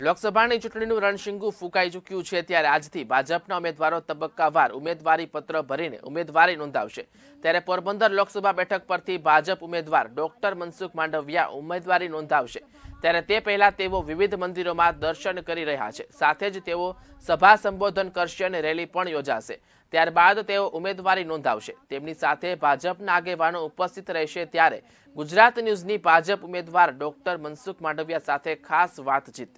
લોકસભાની ચૂંટણીનું રણશીંગુ ફૂંકાઈ ચૂક્યું છે ત્યારે આજથી ભાજપના ઉમેદવારો તબક્કાવાર ઉમેદવારી પત્ર ભરીને ઉમેદવારી નોંધાવશે. ત્યારે પોરબંદર લોકસભા બેઠક પરથી ભાજપ ઉમેદવાર ડોક્ટર મનસુખ માંડવિયા ઉમેદવારી નોંધાવશે. ત્યારે તે પહેલા તેઓ વિવિધ મંદિરોમાં દર્શન કરી રહ્યા છે. સાથે જ તેઓ સભા સંબોધન કરશે અને રેલી પણ યોજાશે. ત્યારબાદ તેઓ ઉમેદવારી નોંધાવશે. તેમની સાથે ભાજપના આગેવાનો ઉપસ્થિત રહેશે ત્યારે ગુજરાત ન્યૂઝની ભાજપ ઉમેદવાર ડોક્ટર મનસુખ માંડવિયા સાથે ખાસ વાતચીત.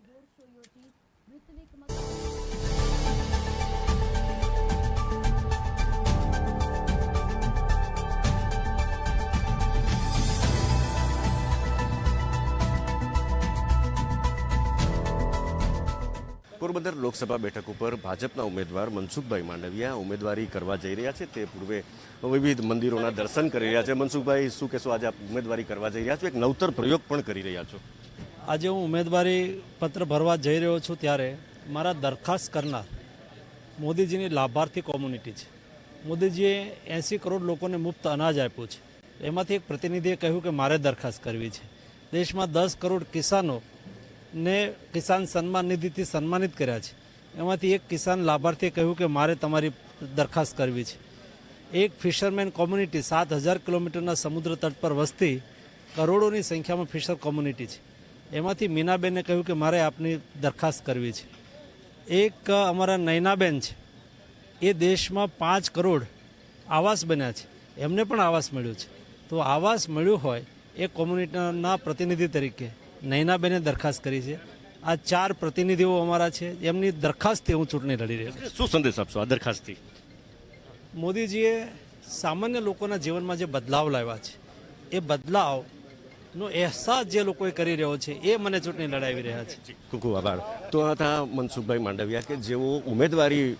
પોરબંદર લોકસભા બેઠક ઉપર ભાજપના ઉમેદવાર મનસુખભાઈ માંડવિયા ઉમેદવારી કરવા જઈ રહ્યા છે. તે પૂર્વે વિવિધ મંદિરોના દર્શન કરી રહ્યા છે. મનસુખભાઈ, શું કહેશો? આજે આપ ઉમેદવારી કરવા જઈ રહ્યા છો? એક નવતર પ્રયોગ પણ કરી રહ્યા છો. આજે હું ઉમેદવારી પત્ર ભરવા જઈ રહ્યો છું ત્યારે મારા દરખાસ્ત કરનાર મોદીજીની લાભાર્થી કોમ્યુનિટી છે. મોદીજીએ એંસી કરોડ લોકોને મુફ્ત અનાજ આપ્યું છે. એમાંથી એક પ્રતિનિધિએ કહ્યું કે મારે દરખાસ્ત કરવી છે. દેશમાં દસ કરોડ કિસાનો ને કિસાન સન્માન નિધિથી સન્માનિત કર્યા છે. એમાંથી એક કિસાન લાભાર્થીએ કહ્યું કે મારે તમારી દરખાસ્ત કરવી છે. એક ફિશરમેન કોમ્યુનિટી સાત હજાર કિલોમીટરના સમુદ્ર તટ પર વસતી કરોડોની સંખ્યામાં ફિશર કોમ્યુનિટી છે. એમાંથી મીનાબેને કહ્યું કે મારે આપની દરખાસ્ત કરવી છે. એક અમારા નૈનાબેન છે. એ દેશમાં પાંચ કરોડ આવાસ બન્યા છે. એમને પણ આવાસ મળ્યો છે. તો આવાસ મળ્યું હોય એ કોમ્યુનિટીના પ્રતિનિધિ તરીકે નૈનાબેને દરખાસ્ત કરી છે. આ ચાર પ્રતિનિધિઓ અમારા છે. એમની દરખાસ્તથી હું ચૂંટણી લડી રહ્યો છું. શું સંદેશ આપશો આ દરખાસ્તથી? મોદીજીએ સામાન્ય લોકોના જીવનમાં જે બદલાવ લાવ્યા છે એ બદલાવનો અહેસાસ જે લોકોએ કરી રહ્યો છે, એ મને ચૂંટણી લડાવી રહ્યા છે. ખૂબ ખૂબ આભાર. તો હતા મનસુખભાઈ માંડવિયા કે જેઓ ઉમેદવારી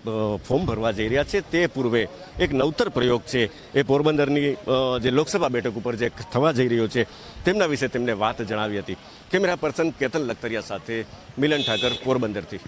ફોર્મ ભરવા જઈ રહ્યા છે, તે પૂર્વે એક નવતર પ્રયોગ છે. એ પોરબંદરની જે લોકસભા બેઠક ઉપર જે થવા જઈ રહ્યો છે, તેમના વિશે તેમને વાત જણાવી હતી. કેમેરા પર્સન કેતન લખતરિયા સાથે મિલન ઠાકર પોરબંદરથી.